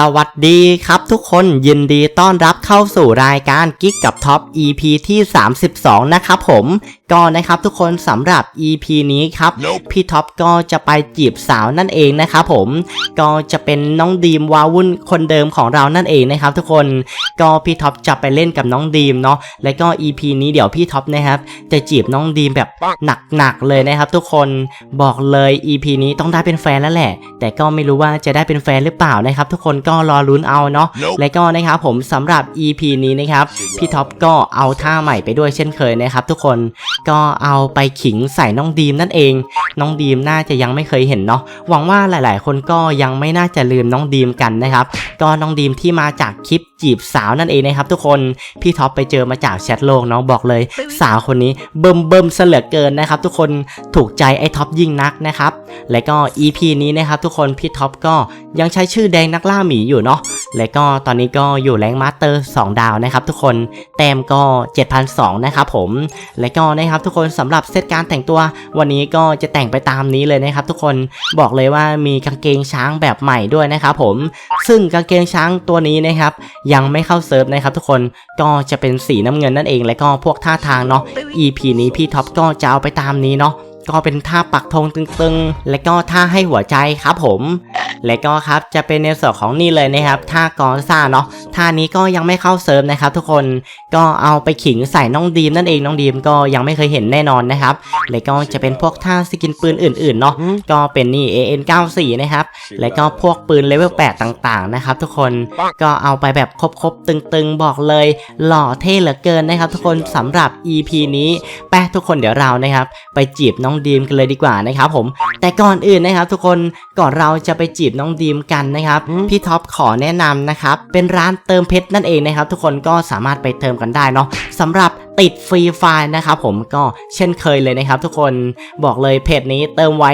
สวัสดีครับทุกคนยินดีต้อนรับเข้าสู่รายการกิ๊กกับท็อป EP ที่ 32 นะครับผม ก็นะครับทุกคนสำหรับ EP นี้ครับ Nope. พี่ท็อปก็จะไปจีบสาวนั่นเองนะครับผมก็จะเป็นน้องดีมวาวุ่นคนเดิมของเรานั่นเองนะครับ ทุกคนก็พี่ท็อปจะไปเล่นกับน้องดีมเนาะแล้วก็ EP นี้เดี๋ยวพี่ท็อปนะครับ จะจีบน้องดีมแบบหนักๆเลยนะครับ ทุกคนบอกเลย EP นี้ต้องได้เป็นแฟนแล้วแหละ แต่ก็ไม่รู้ว่าจะได้เป็นแฟนหรือเปล่านะครับ ทุกคนก็รอลุ้นเอาเนาะ Nope. และก็นะครับผมสำหรับ EP นี้นะครับพี่ท็อปก็เอาท่าใหม่ไปด้วยเช่นเคยนะครับ ทุกคน ก็เอาไปขิงใส่น้องดีมนั่นเอง น้องดีมน่าจะยังไม่เคยเห็นเนาะหวังว่าหลาย ๆ คนก็ยังไม่น่าจะลืมน้องดีมกันนะครับ ก็น้องดีมที่มาจากคลิปจีบสาวนั่นเองนะครับทุกคนพี่ท็อปไปเจอมาจากแชทโลกเนาะบอกเลย สาวคนนี้เบิ่มเบิ่มๆเสลือเกินนะครับทุกคนถูกใจไอ้ท็อปยิ่งนักนะครับและก็ EP นี้นะครับทุกคนพี่ท็อปก็ยังใช้ชื่อแดงนักล่าหมีอยู่เนาะและก็ตอนนี้ก็อยู่แรงมาสเตอร์ 2 ดาวนะครับทุกคนแต้มก็ 7,200นะครับผมและก็นะครับทุกคนสำหรับเซตการแต่งตัว วันนี้ก็จะแต่งไปตามนี้เลยนะครับทุกคนบอกเลยว่ามีกางเกงช้างแบบใหม่ด้วยนะครับผมซึ่งกางเกงช้างตัวนี้นะครับยังไม่เข้าเซิร์ฟนะครับทุกคนก็จะเป็นสีน้ำเงินนั่นเองและก็พวกท่าทางเนาะ EP นี้พี่ท็อปก็จะเอาไปตามนี้เนาะก็เป็นท่าปักธงตึงๆ และก็ท่าให้หัวใจครับผม และก็ครับจะเป็นในส่วนของนี่เลยนะครับท่ากอซ่าเนาะท่านี้ก็ยังไม่เข้าเซิร์ฟนะครับ ทุกคนก็เอาไปขิงใส่น้องดีมนั่นเองน้องดีมก็ยังไม่เคยเห็นแน่นอนนะครับและก็จะเป็นพวกท่าสกินปืนอื่นๆเนาะก็เป็นนี่ AN94 นะครับและก็พวกปืนเลเวล8ต่างๆนะครับ ทุกคนก็เอาไปแบบครบๆตึงๆบอกเลย หล่อเท่เหลือเกินนะครับ ทุกคนสำหรับ EP นี้แป๊ะทุกคนเดี๋ยวเรานะครับ ไปจีบน้องดีมกันเลยดีกว่านะครับผมแต่ก่อนอื่นนะครับ ทุกคนก่อนเราจะไปจีบน้องดีมกันนะครับ พี่ท็อปขอแนะนำนะครับ เป็นร้านเติมเพชรนั่นเองนะครับ ทุกคนก็สามารถไปเติมกันได้เนาะสำหรับติดฟรีไฟล์นะครับผมก็เช่นเคยเลยนะครับ ทุกคนบอกเลยเพจนี้เติมไว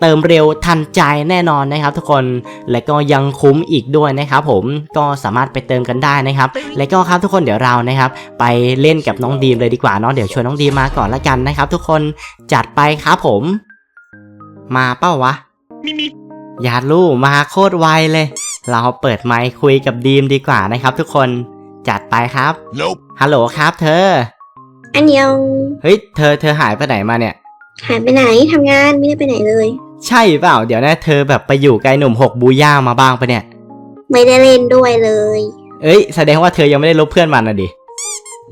เติมเร็วทันใจแน่นอนนะครับ ทุกคนและก็ยังคุ้มอีกด้วยนะครับ ผมก็สามารถไปเติมกันได้นะครับ และก็ครับทุกคนเดี๋ยวเรานะครับ ไปเล่นกับน้องดีมเลยดีกว่าเนาะเดี๋ยวชวนน้องดีมมาก่อนละกันนะครับ ทุกคนจัดไปครับผม มาเป้าวะอ ย่าลู่มาโคตรไวเลย เราเปิดไมค์คุยกับดีมดีกว่านะครับทุกคน จัดไปครับ Nope. ฮัลโหลครับเธอ อันเดียวเฮ้ยเธอเธอหายไปไหนมาเนี่ย หายไปไหนทำงานไม่ได้ไปไหนเลย ใช่เปล่า เดี๋ยวนะเธอแบบไปอยู่ไกลหนุ่มหกบูย่ามาบ้างปะเนี่ย ไม่ได้เล่นด้วยเลย เอ้ย แสดงว่าเธอยังไม่ได้ลบเพื่อนมันนะดิ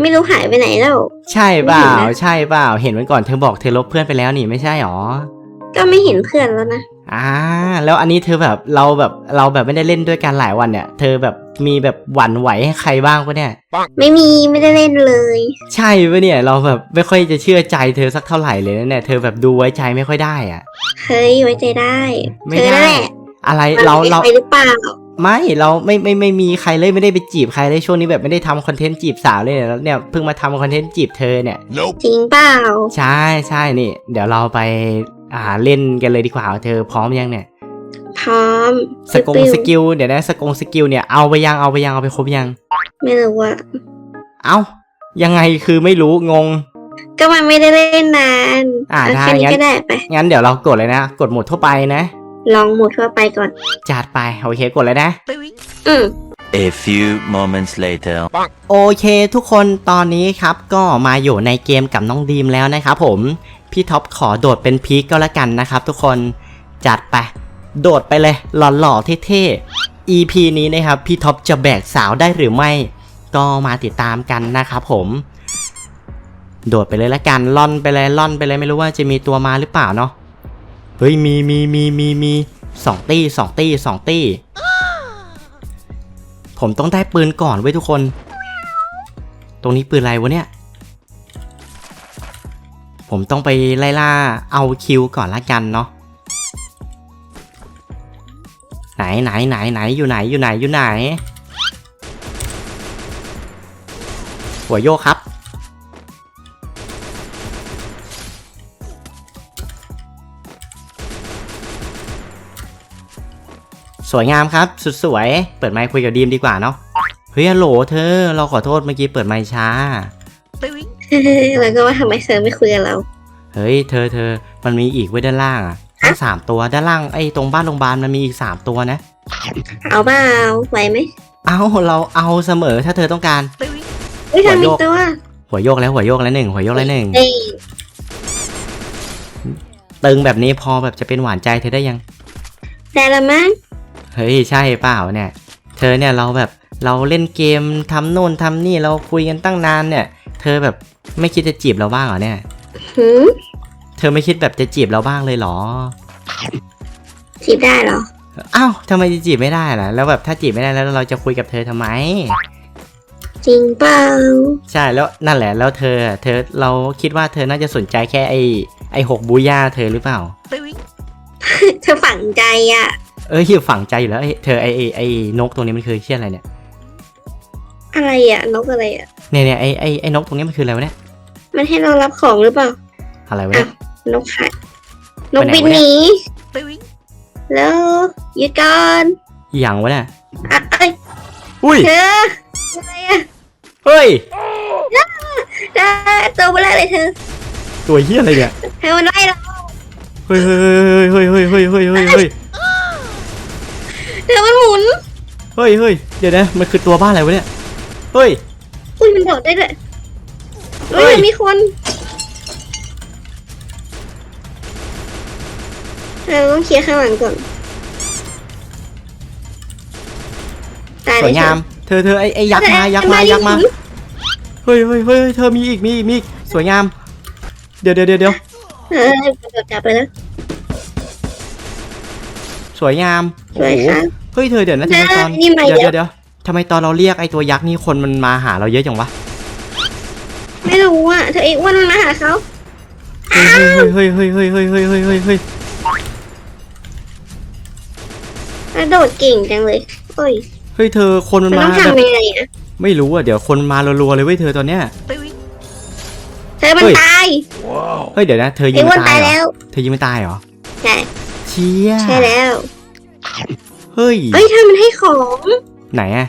ไม่รู้หายไปไหนแล้ว ใช่เปล่า ไม่เห็นนะ ใช่เปล่า เห็นวันก่อนเธอบอกเธอลบเพื่อนไปแล้วนี่ไม่ใช่หรอ ก็ไม่เห็นเพื่อนแล้วนะ อ่า แล้วอันนี้เธอแบบเราแบบเราแบบไม่ได้เล่นด้วยกันหลายวันเนี่ย เธอแบบมีแบบหวั่นไหวให้ใครบ้างปะเนี่ย ไม่มีไม่ได้เล่นเลย ใช่ปะเนี่ย เราแบบไม่ค่อยจะเชื่อใจเธอสักเท่าไหร่เลยนะเนี่ยเธอแบบดูไว้ใจไม่ค่อยได้อะเฮ้ยไว้ใจได้ ไม่เธอได้ นั่นแหละอะไรมันเราไม่เราไปหรือเปล่า ไม่เราไม่ไม่ไม่มีใครเลยไม่ได้ไปจีบใครเลยช่วงนี้แบบไม่ได้ทำคอนเทนต์จีบสาวเลยเนี่ยแล้วเนี่ยเพิ่งมาทำคอนเทนต์จีบเธอเนี่ย Nope. จริงเปล่า ใช่ใช่นี่ เดี๋ยวเราไปอ่าเล่นกันเลยดีกว่าเธอพร้อมยังเนี่ยพร้อมสกงปิ๊วๆสกิลเดี๋ยวนะสกงสกิลเนี่ยเอาไปยังเอาไปยังเอาไปครบยัง ไม่รู้ว่าเอ้ายังไงคือไม่รู้งง ก็มันไม่ได้เล่นนานอ่าเได้แค่นี้งั้นก็ได้ไปงั้นเดี๋ยวเรากดเลยนะ กดโหมดทั่วไปนะ ลองหมดทั่วไปก่อน จัดไป โอเคกดเลยนะ อืม A few moments later. โอเคทุกคนตอนนี้ครับก็มาอยู่ในเกมกับน้องดีมแล้วนะครับผม พี่ท็อปขอโดดเป็นพีคก็แล้วกันนะครับทุกคนจัดไป โดดไปเลยหล่อๆเท่ๆ EP นี้นะครับ พี่ท็อปจะแบกสาวได้หรือไม่ ก็มาติดตามกันนะครับผม โดดไปเลยละกันล่อนไปเลยล่อนไปเลยไม่รู้ว่าจะมีตัวมาหรือเปล่าเนาะเฮ้ยมีมีมีมีมีสองตี้สองตี้สองตี้ ผมต้องได้ปืนก่อนเว้ยทุกคน ตรงนี้ปืนอะไรวะเนี่ย ผมต้องไปไล่ล่าเอาคิวก่อนละกันเนาะไหนไหนไหนไหนอยู่ไหนอยู่ไหนอยู่ไหนหัวโยกครับ สวยงามครับ สุดสวย เปิดไมค์คุยกับดีมดีกว่าเนาะ เฮ้ยฮัลโหลเธอ เราขอโทษเมื่อกี้เปิดไมค์ช้า แล้วก็ว่าทำไมเซอร์ไม่คุยกับเรา เฮ้ยเธอเธอ มันมีอีกไว้ด้านล่างอะทั้งสามตัวด้านล่างไอ้ตรงบ้านโรงพยาบาลมันมีอีกสามตัวนะ เอาเปล่าไหวไหมเอาเราเอาเสมอถ้าเธอต้องการอุ้ยหัวทำโยอีกกตัวหัวโยกแล้วหัวโยกแล้วหนึ่งหัวโยกแล้วหนึ่งเอ้ยตึงแบบนี้พอแบบจะเป็นหวานใจเธอได้ยังได้ละมั้ง เฮ้ยใช่เปล่าเนี่ย เธอเนี่ยเราแบบเราเล่นเกมทำโน่นทำนี่เราคุยกันตั้งนานเนี่ย เธอแบบไม่คิดจะจีบเราบ้างเหรอเนี่ย หืมเธอไม่คิดแบบจะจีบเราบ้างเลยเหรอ จีบได้เหรอ อ้าวทำไมจะจีบไม่ได้ล่ะ แล้วแบบถ้าจีบไม่ได้แล้วเราจะคุยกับเธอทำไม จริงเปล่าใช่แล้วนั่นแหละแล้วเธอ เธอเราคิดว่าเธอน่าจะสนใจแค่ไอไอหกบูย่าเธอหรือเปล่า เธอฝังใจอะ เอ้ยฝังใจอยู่แล้วเอ้ยเธอไอไอ้ไอ้นกตรงนี้มันคือเชี่ยอะไรเนี่ยอะไรอะนกอะไรอะเนี่ยเนี่ยไอไอไอ้นกตรงนี้มันคืออะไรวะเนี่ยมันให้เรารับของหรือเปล่า อะไรวะเนี่ย นกค่ะนกไปบินไหนวะหเนี่นียแล้วหยุดก่อนอหย่างวะเนี่ยอะเอ้ยอุ้ยเธออะไรอะเฮ้ย ได้ตัวเบลอเลยเธอตัวเฮียอะไรเนี่ยเธอมันไล่เราเฮ้ยเฮ้ยเฮ้ยเฮ้ยเฮ้ยเฮ้ยเฮ้ยเฮ้ยเฮ้ย เธอมันหมุน เฮ้ยเฮ้ยเดี๋ยวนะ มันคือตัวบ้าอะไรวะเนี่ย เฮ้ย อุ้ยมันโดดได้ด้วยเฮ้เฮ้ยยมันมีคนเราต้องเคลียร์ข้างหลังก่อน ตายสเลวยยงาม เธอเธอไอไอยักษ์มายักษ์มายักษ์มา เฮ้ยเฮ้ยเฮ้ยเธอมีอีกมีอีกมีอีกสวยงาม เดี๋ยวเดี๋ยวเดี๋ยวเดี๋ยวเออจับไปแล้ว สวยงามสโอ้วยโหค่ะเฮ้ยเธอเดี๋ยวนะทำไมตอนนี่มาเดี๋ยวเยเดี๋ยอะวเดี๋ยวทำไมตอนเราเรียกไอตัวยักษ์นี่คนมันมาหาเราเยอะจังวะไม่รู้อะ เธอไอ้อ้วนมันมาหาเขาเฮ้ยเฮ้ยเฮ้ยเฮ้ยเฮ้ยเฮ้ยเฮ้ยเฮ้ยเฮ้ยแล้วโดดเก่งจังเลยโอ้ยเฮ้ยเธอคนมันมันมาต้องแบบทำยังไงอะ ไม่รู้อะเดี๋ยวคนมารัวๆเลยเว้ยเธอตอนเนี้ย เธอมันเฮ้ย ตาย เฮ้ยเดี๋ยวนะเธอยิไอ้งอ้วมันนตาตายยเหรอแล้วเธอยิงมันตายเหรอใช่ เชี่ยใช่แล้ว เฮ้ย เอ้ยเธอมันให้ของ ไหนอะ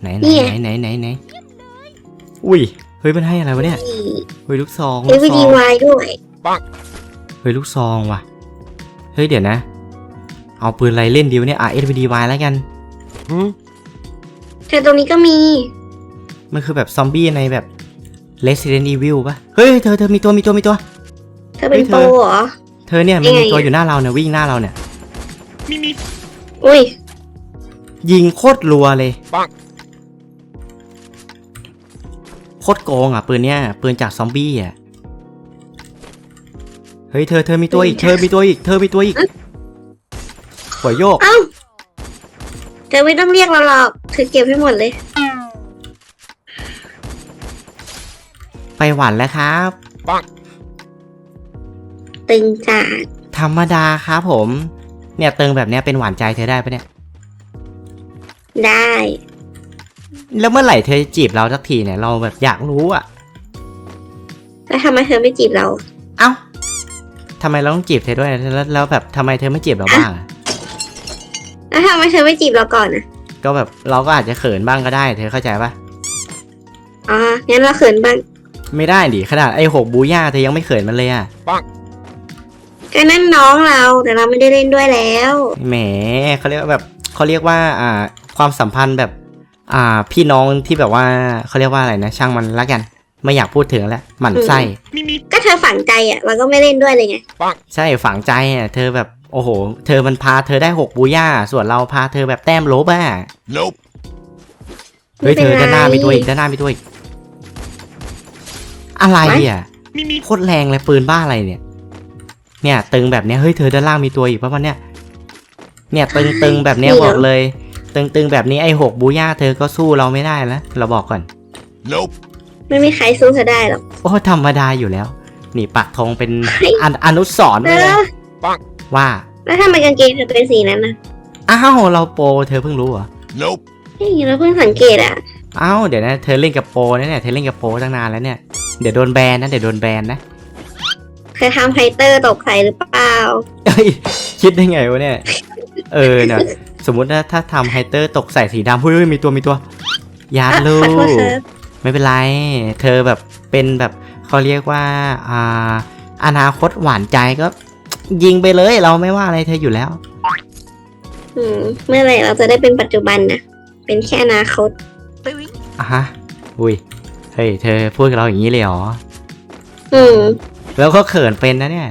ไหนไหนเนี่ย ไหนไหนไหนไหนอุ้ย เฮ้ยมันให้อะไรวะเนี่ย เฮ้ยลูกซองเอลูกวีซอดีงวายด้วย เฮ้ยลูกซองว่ะ เฮ้ยเดี๋ยวนะ เอาปืนอะไรเล่นดีวะเนี่ยอะ SVDY แล้วกันเธอตรงนี้ก็มี มันคือแบบซอมบี้ในแบบ Resident Evil ปะเฮ้ยเธอเธอมีตัวมีตัวมีตัว เธอเป็นเฮ้ยเธโปอรเหรอ เธอเนี่ยมันมียังไงตัวอะอยู่หน้าเราเนี่ยวิ่งหน้าเราเนี่ยอุ้ย ยิงโคตรรัวเลยโคตรโกงอะปืนเนี้ยปืนจากซอมบี้อะเฮ้ยเธอเธอมีตัวอีกเธอมีตัวอีกเธอมีตัวอีกหัวโยกเอ้าเธอไม่ต้องเรียกเราหรอกเธอเก็บให้หมดเลย ไปหวันแล้วครับ ตึงจัดธรรมดาครับผม เนี่ยเติงแบบเนี้ยเป็นหวานใจเธอได้ปะเนี่ย ได้ แล้วเมื่อไหร่เธอจะจีบเราสักทีเนี่ยเราแบบอยากรู้อะแล้วทำไมเธอไม่จีบเรา เอ้าทำไมเราต้องจีบเธอด้วยแล้วแล้วแบบทำไมเธอไม่จีบเราบ้างอะแล้วทำไมเธอไม่จีบเราก่อนอะก็แบบเราก็อาจจะเขินบ้างก็ได้ เธอเข้าใจปะอ๋องั้นเราเขินบ้าง ไม่ได้ดิขนาดไอ้หกบูย่าเธอยังไม่เขินมันเลยอะ ก็นั่นน้องเราแต่เราไม่ได้เล่นด้วยแล้ว แหมเขาเรียกว่าแบบเขาเรียกว่าอ่าความสัมพันธ์แบบ อ่าพี่น้องที่แบบว่าเขาเรียกว่าอะไรนะ ช่างมันละกัน ไม่อยากพูดถึงแล้วหมั่นไส้ก็เธอฝังใจอะเราก็ไม่เล่นด้วยเลยไงใช่ฝังใจอะเธอแบบโอ้โห เธอมันพาเธอได้หกบูย่า ส่วนเราพาเธอแบบแต้มลบอะ Nope. เฮ้ยไม่เธเป็นอด้านหน้าไรมีตัวอีกด้านหน้ามีตัวอีกอะไรอะโคตรแรงเลยปืนบ้าอะไรเนี่ย เนี่ยตึงแบบเนี้ยเฮ้ยเธอด้านล่างมีตัวอีกปะวะเนี่ย เนี่ยตึงตึงแบบเนี้ยบอกเลย ตึงตึงแบบนี้ไอ้หกบูย่าเธอก็สู้เราไม่ได้แล้วเราบอกก่อน Nope. ไม่มีใครสู้เธอได้หรอกโอ้ธรรมดาอยู่แล้ว นี่ปักธงเป็นเฮ้ยอนอนุสรณ์เอไว้เลยอว่าแล้วทำไมกางเกงเธอเป็นสีนั้นนะอ้าวเราโปรเธอเพิ่งรู้เหรอ Nope. เฮ้ยเราเพิ่งสังเกตอะอ้าวเดี๋ยวนะเธอเล่นกับโปรนะเนี่ยเธอเล่นกับโปรตั้งนานแล้วเนี่ยเดี๋ยวโดนแบนนะเดี๋ยวโดนแบนนะ เคยทำไฮเตอร์ตกใครหรือเปล่า เอ้ยคิดได้ไงวะเนี่ย เออเนี่ยสมมุติว่าถ้าทำไฮเตอร์ตกใส่สีดำเฮ้ยเฮ้ยมีตัวมีตัว ยาดลูขอโทษครับ ไม่เป็นไร เธอแบบเป็นแบบเขาเรียกว่าอ่าอนาคตหวานใจก็ ยิงไปเลยเราไม่ว่าอะไรเธออยู่แล้ว อืมเมื่อไหร่เราจะได้เป็นปัจจุบันนะเป็นแค่อนาคตอะฮะ อุ้ย เฮ้ย เธอพูดกับเราอย่างนี้เลยเหรอ อืม แล้วก็เขินเป็นนะเนี่ย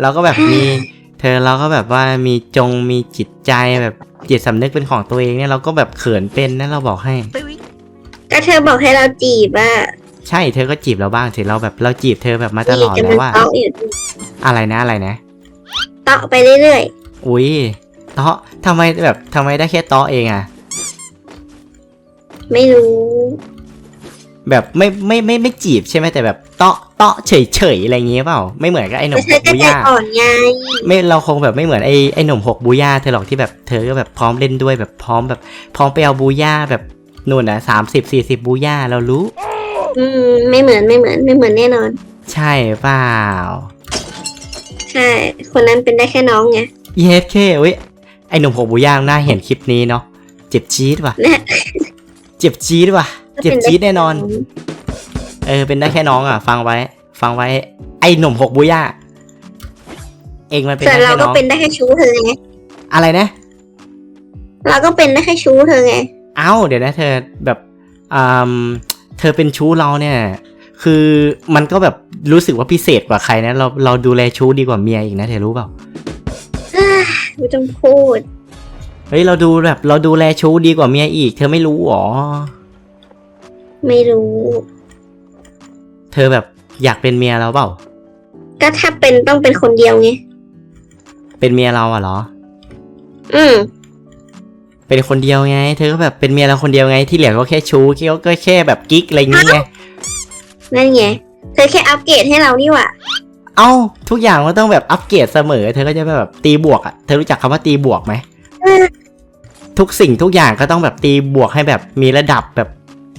เราก็แบบมี เธอเราก็แบบว่ามีจงมีจิตใจแบบจิตสำนึกเป็นของตัวเองเนี่ยเราก็แบบเขินเป็นนะเราบอกให้ ก็เธอบอกให้เราจีบว่าใช่เธอก็จีบเราบ้างสิเราแบบเราจีบเธอแบบมาตลอดจะแล้มันวว่าเตาะอยู่อะไรนะอะไรนะ เตาะไปเรื่อยอุ้ยเตาะทำไมแบบทำไมได้แค่เตาะเองอะๆ ไม่รู้ แบบไม่ไม่ไม่ไม่จีบใช่ไหมแต่แบบ เตาะเตาะเฉยเฉยๆอะไรอย่างเงี้ยเปล่าไม่เหมือนกับไอ้หนุ่แต่มเธหอกก็บูใจย่าอ่อนไงไม่เราคงแบบไม่เหมือนไอ้ไอ้หนุ่มหกบูย่าเธอหรอกที่แบบเธอก็แบบพร้อมเล่นด้วยแบบพร้อมแบบ พร้อมไปเอาบูย่าแบบนู่นนะสามสิบสี่สิบบูย่าเรารู้ อืมไม่เหมือนไม่เหมือนไม่เหมือนแน่นอน ใช่เปล่าใช่คนนั้นเป็นได้แค่น้องไงเยสเคเว้ยไอ้หนุ่มหกบูย่าน่าเห็นคลิปนี้เนาะเจ็บจี๊ดว่ะนะเจ็บจี๊ดว่ะเจ็บจี๊ดแน่นอน เออเป็นได้แค่น้องอะ ฟังไว้ ฟังไว้ ไอ้หนุ่มหกบูย่าเองมันเป็นส่วได้นเราแค่ก็น้องเป็นได้แค่ชู้เธอไง อะไรนะ เราก็เป็นได้แค่ชู้เธอไง เอ้าเดี๋ยวนะเธอแบบอืมเธอเป็นชู้เราเนี่ย คือมันก็แบบรู้สึกว่าพิเศษกว่าใครนะ เราเราดูแลชู้ดีกว่าเมียอีกนะเธอรู้เปล่า ไม่ต้องพูด เฮ้ยเราดูแบบเราดูแลชู้ดีกว่าเมียอีก เธอไม่รู้หรอ ไม่รู้ เธอแบบอยากเป็นเมียเราเปล่า ก็ถ้าเป็นต้องเป็นคนเดียวไง เป็นเมียเราอะเหรอ อืม เป็นคนเดียวไง เธอก็แบบเป็นเมียเราคนเดียวไง ที่เหลือก็แค่ชู้แค่ก็แค่แบบกิ๊กอะไรอย่างเงี้ยนั่นไง เธอแค่อัปเกรดให้เรานี่หว่า เอ้า ทุกอย่างมันต้องแบบอัปเกรดเสมอ เธอก็จะแบบตีบวกอะเธอรู้จักคำว่าตีบวกไหมเออทุกสิ่งทุกอย่างก็ต้องแบบตีบวกให้แบบมีระดับแบบ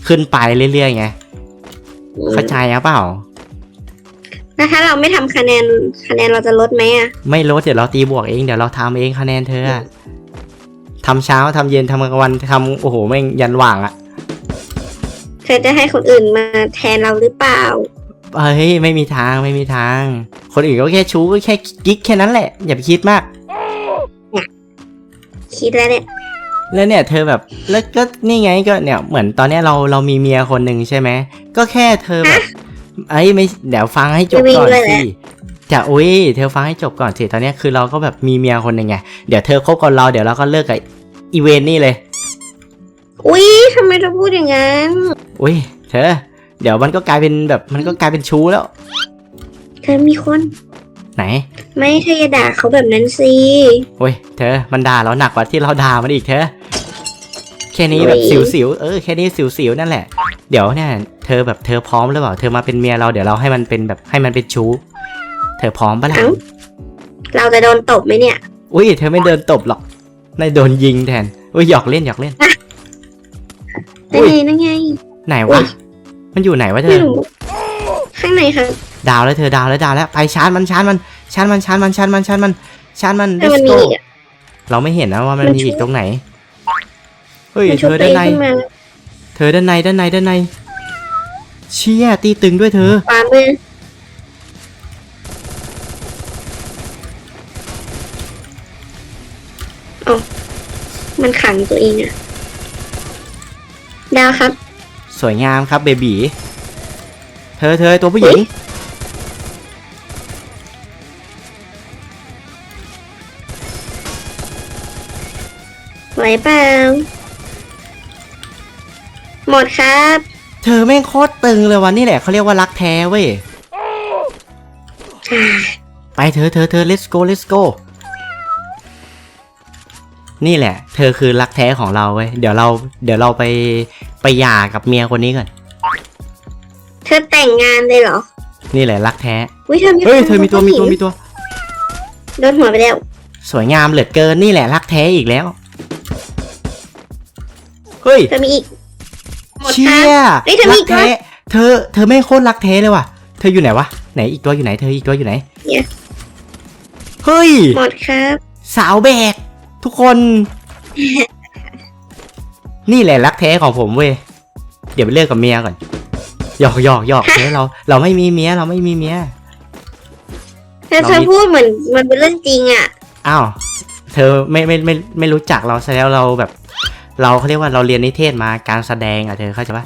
ขึ้นไปเรื่อยๆไง เข้าใจหรือเปล่า แล้วถ้าเราไม่ทำคะแนนคะแนนเราจะลดไหมอะ ไม่ลดเดี๋ยวเราตีบวกเองเดี๋ยวเราทำเองคะแนนเธออะทำเช้าทำเย็นทำกลางวันทำโอ้โหแม่งยันหว่างอะเธอจะให้คนอื่นมาแทนเราหรือเปล่า เฮ้ยไม่มีทางไม่มีทาง คนอื่นก็แค่ชู้ก็แค่กิ๊กแค่นั้นแหละ อย่าไปคิดมาก คิดแล้วเนี่ย แล้วเนี่ยเธอแบบแล้วก็นี่ไงก็เนี่ยเหมือนตอนเนี้ยเราเรามีเมียคนหนึ่งใช่ไหม ก็แค่เธอแบบไอ้ยไม่เดี๋ยวฟังให้จบก่อนสิจะอุ้ยเธอฟังให้จบก่อนสิตอนเนี้ยคือเราก็แบบมีเมียคนหนึ่งไงเดี๋ยวเธอคบกับเราเดี๋ยวเราก็เลิกกับอีเวนนี่เลย อุ๊ยทำไมเธอพูดอย่างนั้นอุ้ยเธอ เดี๋ยวมันก็กลายเป็นแบบมันก็กลายเป็นชู้แล้วเธอมีคน ไหน ไม่เธออย่าด่าเขาแบบนั้นสิโอ้ยเธอมันด่าเราหนักกว่าที่เราด่ามันอีกเธอแค่นี้แบบอุ๊ยสิวๆเออแค่นี้สิวๆนั่นแหละ เดี๋ยวเนี่ยเธอแบบเธอพร้อมหรือเปล่า เธอมาเป็นเมียเราเดี๋ยวเราให้มันเป็นแบบให้มันเป็นชู้ เธอพร้อมปะล่ะ เอ้า เราจะโดนตบไหมเนี่ย อุ้ยเธอไม่เดินตบหรอกนายโดนยิงแทน อุ้ยหยอกเล่นหยอกเล่นนั่นอุ้ย ไงนั่นไง ไหนอุ๊วะยมันอยู่ไหนวะเธไม่อ รู้ ข้างในค่ะดาวแล้วเธอดาวแล้วดาวแล้วไปชาร์จมันชาร์จมันชาร์จมันชาร์จมันชาร์จมันชาร์จมันชาร์จมันถ้ามัน let's มี go อีกอะ เราไม่เห็นนะว่ามันมันมีชุบ อีกตรงไหน เฮ้ยมันเธชุบอตัวด้าเอนงในขึ้นมาเธอด้านในด้านในด้านใน เชี่ยตีตึงด้วยเธอขวามือเอ้ามันขังตัวเองอะดาวครับ สวยงามครับเบบีเธอเธอตัวผู้หญิง ไหวเปล่า หมดครับ เธอแม่งโคตรตึงเลยวันนี่แหละเขาเรียกว่ารักแท้เว้ยอ่าไปเธอเธอเธอ let's go let's go นี่แหละ เธอคือรักแท้ของเราเว้ย เดี๋ยวเรา เดี๋ยวเราไปไปหย่ากับเมียคนนี้ก่อน เธอแต่งงานเลยเหรอ นี่แหละรักแท้ อุ้ยเธอมีเฮ้ยคนเธอมีตัวมีตัวผู้หญิงมีตัว โดนหัวไปแล้ว สวยงามเหลือเกินนี่แหละรักแท้อีกแล้ว เฮ้ย เธอมีอีกหมดค เชี่รับยเฮ้ยเธอมีรัอีกกแท้เธอ เธอไม่งโคตรรักแท้เลยว่ะ เธออยู่ไหนวะ ไหนอีกตัวอยู่ไหน เธออีกตัวอยู่ไหน เนี่ยเฮ้ย หมดครับ สาวแบก ทุกคน นี่แหละรักแท้ของผมเว้ย เดี๋ยวไปเลิกกับเมียก่อนหยอกหยอกหยอกเธอเรา เราไม่มีเมียเราไม่มีเมียเธอเราเธอมีพูดเหมือนมันเป็นเรื่องจริงอะ อ้าว เธอไม่ไม่ไม่ไม่รู้จักเราซะแล้วเราแบบ เราเขาเรียกว่าเราเรียนนิเทศมาการแสดงอะเธอเข้าใจปะ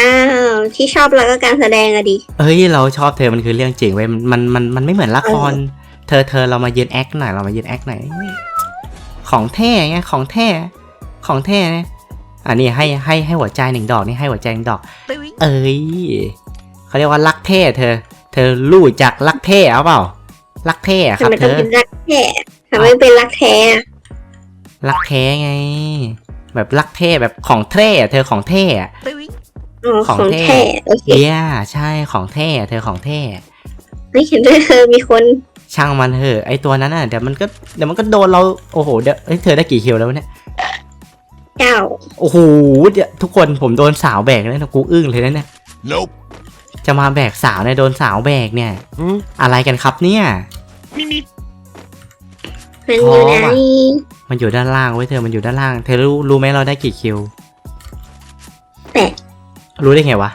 อ้าวที่ชอบเราก็การแสดงอะดิเอ้ยเราชอบเธอมันคือเรื่องจริงเว้ยมันมันมันมันไม่เหมือนละคร เธอเธอเรามายืนแอคหน่อยเรามายืนแอคหน่อยของแท้ไงของแท้ของแท้นะอันนี้ให้ให้ให้หัวใจหนึ่งดอกนี่ให้หัวใจหนึ่งดอก เอ้ยเขาเรียกว่ารักแท้เธอ เธอรู้จักรักแท้เอาเปล่ารักแท้อะคทำรับไมเธต้องอเป็นรักแท้ทำไมเป็นรักแท้อะ รักแท้ไง แบบรักแท้แบบของแท้อะเธอของแท้อะอ๋อขขอองงแท้แท้โอเคเย้ใช่ของแท้อะเธอของแท้ไม่เห็นด้วยเธอมีคนช่างมันเถอะไอตัวนั้นอะเดี๋ยวมันก็เดี๋ยวมันก็โดนเราโอ้โหเดี๋ยวเอ้ยเธอได้กี่คิวแล้ววะเนี่ยเจ้าโอ้โหเดี๋ยวทุกคนผมโดนสาวแบกแล้วนะกูอึ้งเลยนะเนี่ย Nope. จะมาแบกสาวเนี่ยโดนสาวแบกเนี่ยอะไรกันครับเนี่ยมันอยู่ไหนท้อว่ะ มันอยู่ด้านล่างไว้ยเธอ มันอยู่ด้านล่าง เธอรู้รู้ไหมเราได้กี่คิวแปดรู้ได้ไงวะ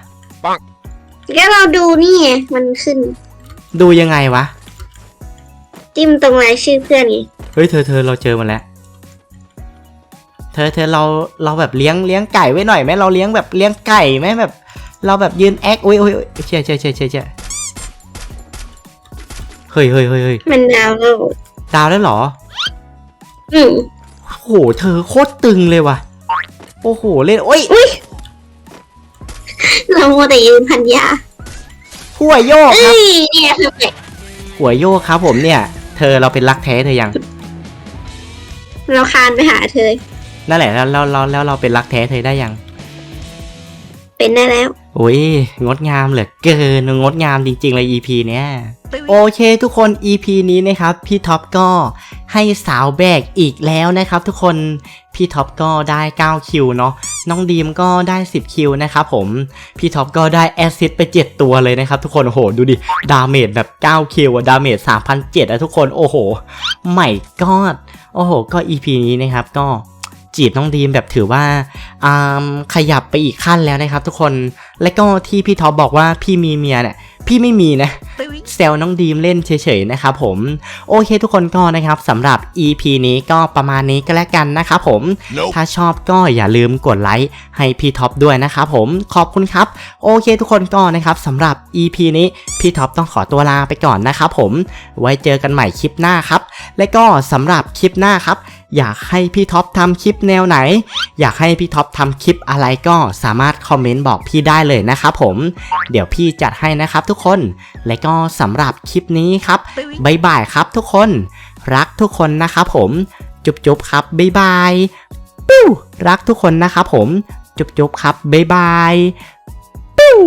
ก็เราดูนี่ไงมันขึ้น ดูยังไงวะ จิ้มตรงรายชื่อเพื่อนไงเฮ้ยเธอเธอเราเจอมันแล้ว เธอเธอเราเราแบบเลี้ยงเลี้ยงไก่ไว้หน่อยไหมเราเลี้ยงแบบเลี้ยงไก่ไหมแบบ เราแบบยืนแอคโอ้ยโอ้ยโอ้ยเชี่ยเชี่ยเชี่ยเชี่ยเชี่ยเฮ้ยเฮ้ยเฮ้ยเฮ้ยมันดาวแล้วดาวแล้วเหรอ อืมโอ้โห เธอโคตรตึงเลยว่ะ โอ้โห เล่นโอ้ยอุ้ยเราโมวแต่ยืนพันยาหัวโยกคเอ้รับยเนี่ยคือแบบหัวโยกครับผมเนี่ย เธอเราเป็นรักแท้เธอยัง เราคานไปหาเธอ นั่นแหละแล้วแล้วแล้วแล้วเราเป็นรักแท้เธอได้ยัง เป็นได้แล้ว โอ้ยงดงามเหลือเกินงดงามจริงๆเลย EP เนี้ยโอเคทุกคน EP นี้นะครับ พี่ท็อปก็ ให้สาวแบกอีกแล้วนะครับทุกคนพี่ท็อปก็ได้9คิวเนาะน้องดีมก็ได้ 10คิวนะครับผมพี่ท็อปก็ได้แอสซิสไป 7 ตัวเลยนะครับทุกคนโอ้โหดูดิดาเมจแบบ9คิวอะดาเมจ3,007อะทุกคนโอ้โหใหม่กอดโอ้โหก็ EP นี้นะครับก็ จีบน้องดีมแบบถือว่าอ่าขยับไปอีกขั้นแล้วนะครับ ทุกคน และก็ที่พี่ท็อปบอกว่าพี่มีเมียเนี่ยพี่ไม่มีนะเซลน้องดีมเล่นเฉยๆนะครับผมโอเคทุกคนก็นะครับสำหรับ EP นี้ก็ประมาณนี้ก็แล้วกันนะครับผม Nope. ถ้าชอบก็อย่าลืมกดไลค์ให้พี่ท็อปด้วยนะครับผมขอบคุณครับ โอเคทุกคนก็นะครับสำหรับ EP นี้พี่ท็อปต้องขอตัวลาไปก่อนนะครับผม ไว้เจอกันใหม่คลิปหน้าครับ และก็สำหรับคลิปหน้าครับ อยากให้พี่ท็อปทำคลิปแนวไหน อยากให้พี่ท็อปทำคลิปอะไรก็สามารถคอมเมนต์บอกพี่ได้เลยนะครับผม เดี๋ยวพี่จัดให้นะครับทุกคน และก็สำหรับคลิปนี้ครับบ๊ายบายครับทุกคน รักทุกคนนะครับผม จุ๊บจุ๊บครับบ๊ายบายปิ้วรักทุกคนนะครับผม จุ๊บจุ๊บครับบ๊ายบายปิ้ว